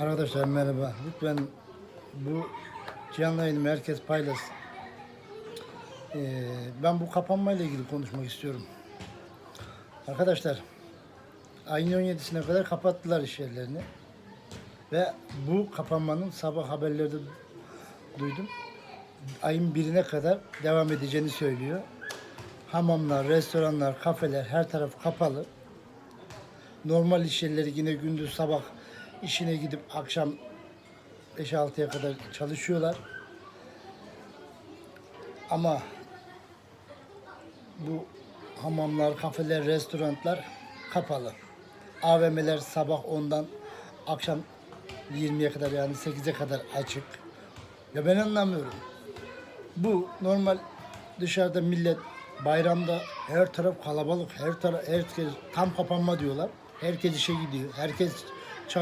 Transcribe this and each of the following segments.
Arkadaşlar merhaba. Lütfen bu canlı yayını herkes paylaşsın. Ee, ben bu kapanmayla ilgili konuşmak istiyorum. Arkadaşlar ayın 17'sine kadar kapattılar iş yerlerini. Ve bu kapanmanın sabah haberlerde duydum. Ayın birine kadar devam edeceğini söylüyor. Hamamlar, restoranlar, kafeler her taraf kapalı. Normal iş yerleri yine gündüz sabah işine gidip akşam 5-6'ya kadar çalışıyorlar. Ama bu hamamlar, kafeler, restoranlar kapalı. AVM'ler sabah 10'dan akşam 20'ye kadar yani 8'e kadar açık. Ya ben anlamıyorum. Bu normal dışarıda millet bayramda her taraf kalabalık, her taraf herkes tam kapanma diyorlar. Herkes işe gidiyor, herkes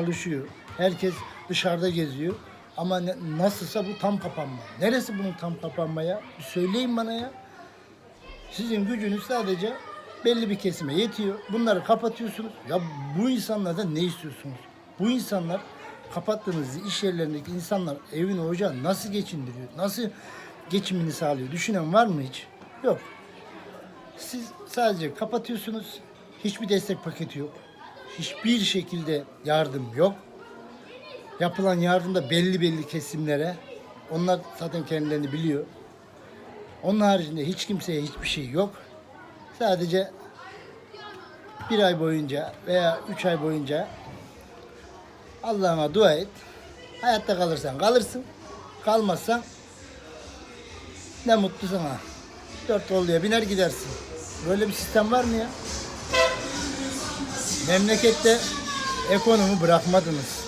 çalışıyor, herkes dışarıda geziyor. Ama ne- nasılsa bu tam kapanma. Neresi bunun tam kapanma ya? Bir söyleyin bana ya. Sizin gücünüz sadece belli bir kesime yetiyor. Bunları kapatıyorsunuz. Ya bu insanlardan ne istiyorsunuz? Bu insanlar kapattığınız iş yerlerindeki insanlar evini ocağı nasıl geçindiriyor? Nasıl geçimini sağlıyor? Düşünen var mı hiç? Yok. Siz sadece kapatıyorsunuz. Hiçbir destek paketi yok. Hiçbir şekilde yardım yok. Yapılan yardım da belli belli kesimlere. Onlar zaten kendilerini biliyor. Onun haricinde hiç kimseye hiçbir şey yok. Sadece bir ay boyunca veya üç ay boyunca Allah'ına dua et. Hayatta kalırsan kalırsın. Kalmazsan ne mutlu sana. Dört kolluya biner gidersin. Böyle bir sistem var mı ya? Memlekette ekonomi bırakmadınız.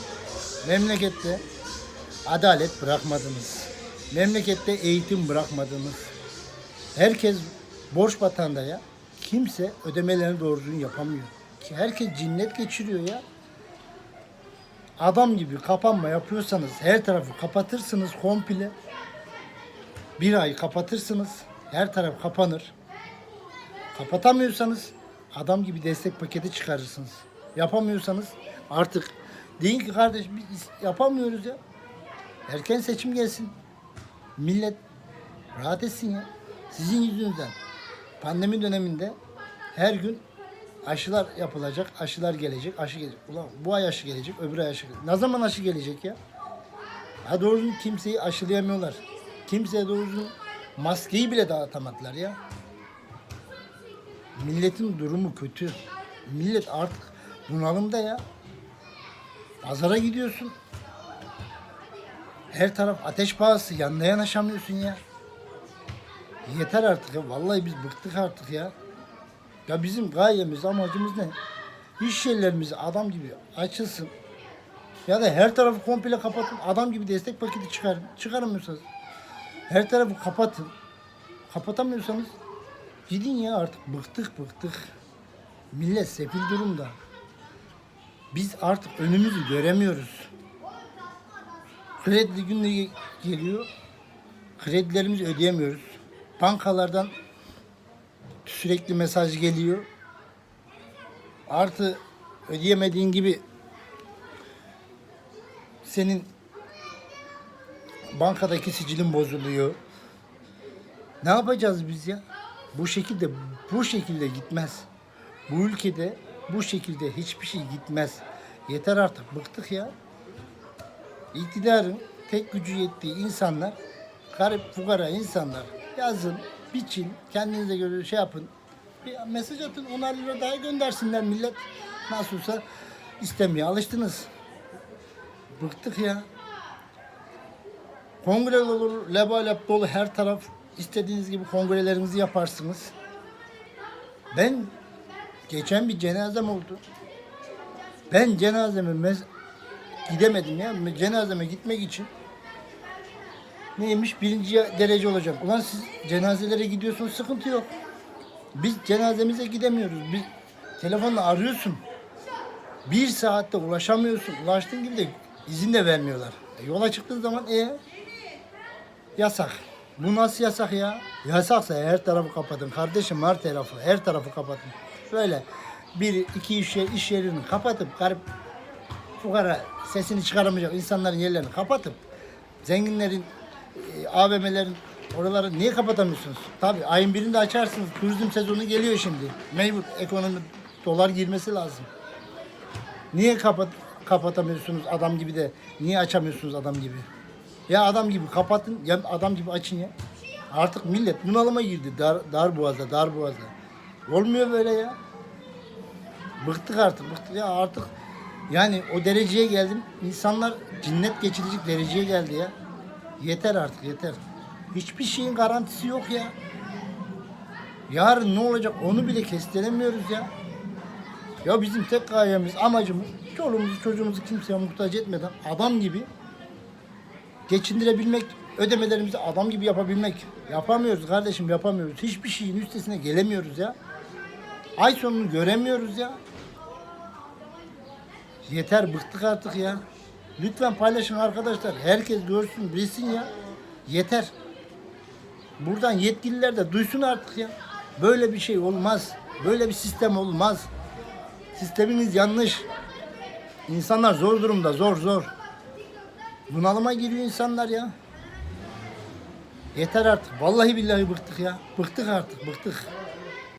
Memlekette adalet bırakmadınız. Memlekette eğitim bırakmadınız. Herkes borç batağında ya. Kimse ödemelerini doğru düzgün yapamıyor. Ki Herkes cinnet geçiriyor ya. Adam gibi kapanma yapıyorsanız her tarafı kapatırsınız komple. Bir ay kapatırsınız. Her taraf kapanır. Kapatamıyorsanız adam gibi destek paketi çıkarırsınız. Yapamıyorsanız artık deyin ki kardeş biz yapamıyoruz ya. Erken seçim gelsin. Millet rahat etsin ya. Sizin yüzünüzden pandemi döneminde her gün aşılar yapılacak, aşılar gelecek, aşı gelecek. Ulan bu ay aşı gelecek, öbür ay aşı gelecek. Ne zaman aşı gelecek ya? Ha doğru düzgün kimseyi aşılayamıyorlar. Kimseye doğru düzgün maskeyi bile dağıtamadılar ya. Milletin durumu kötü. Millet artık bunalımda ya. Pazara gidiyorsun. Her taraf ateş pahası. Yanına yanaşamıyorsun ya. Yeter artık ya. Vallahi biz bıktık artık ya. Ya bizim gayemiz, amacımız ne? İş yerlerimiz adam gibi açılsın. Ya da her tarafı komple kapatın. Adam gibi destek paketi çıkarın. Çıkaramıyorsanız. Her tarafı kapatın. Kapatamıyorsanız gidin ya artık. Bıktık bıktık. Millet sefil durumda. Biz artık önümüzü göremiyoruz. Kredi günü geliyor. Kredilerimizi ödeyemiyoruz. Bankalardan sürekli mesaj geliyor. Artı ödeyemediğin gibi senin bankadaki sicilin bozuluyor. Ne yapacağız biz ya? Bu şekilde bu şekilde gitmez. Bu ülkede bu şekilde hiçbir şey gitmez. Yeter artık bıktık ya. İktidarın tek gücü yettiği insanlar, garip fukara insanlar yazın, biçin, kendinize göre şey yapın. Bir mesaj atın, 10 lira daha göndersinler millet. Nasıl olsa istemeye alıştınız. Bıktık ya. Kongre olur, lebalep dolu her taraf. İstediğiniz gibi kongrelerinizi yaparsınız. Ben geçen bir cenazem oldu. Ben cenazeme gidemedim ya. Cenazeme gitmek için neymiş birinci derece olacağım. Ulan siz cenazelere gidiyorsunuz sıkıntı yok. Biz cenazemize gidemiyoruz. Biz telefonla arıyorsun. Bir saatte ulaşamıyorsun. Ulaştığın gibi de izin de vermiyorlar. E, yola çıktığın zaman e yasak. Bu nasıl yasak ya? Yasaksa her tarafı kapatın. Kardeşim her tarafı, her tarafı kapatın. Böyle bir iki iş, yer- iş yerini kapatıp garip fukara sesini çıkaramayacak insanların yerlerini kapatıp zenginlerin e, AVM'lerin oraları niye kapatamıyorsunuz? Tabii ayın birinde açarsınız. Turizm sezonu geliyor şimdi. Mecbur ekonomi dolar girmesi lazım. Niye kapat kapatamıyorsunuz adam gibi de niye açamıyorsunuz adam gibi? Ya adam gibi kapatın ya adam gibi açın ya. Artık millet bunalıma girdi dar, dar boğazda dar boğazda. Olmuyor böyle ya. Bıktık artık bıktık ya artık yani o dereceye geldim. İnsanlar cinnet geçirecek dereceye geldi ya. Yeter artık yeter. Hiçbir şeyin garantisi yok ya. Yarın ne olacak onu bile kestiremiyoruz ya. Ya bizim tek gayemiz, amacımız çoluğumuzu çocuğumuzu kimseye muhtaç etmeden adam gibi geçindirebilmek, ödemelerimizi adam gibi yapabilmek. Yapamıyoruz kardeşim yapamıyoruz. Hiçbir şeyin üstesine gelemiyoruz ya. Ay sonunu göremiyoruz ya. Yeter bıktık artık ya. Lütfen paylaşın arkadaşlar. Herkes görsün, bilsin ya. Yeter. Buradan yetkililer de duysun artık ya. Böyle bir şey olmaz. Böyle bir sistem olmaz. Sisteminiz yanlış. İnsanlar zor durumda, zor zor. Bunalıma giriyor insanlar ya. Yeter artık. Vallahi billahi bıktık ya. Bıktık artık, bıktık.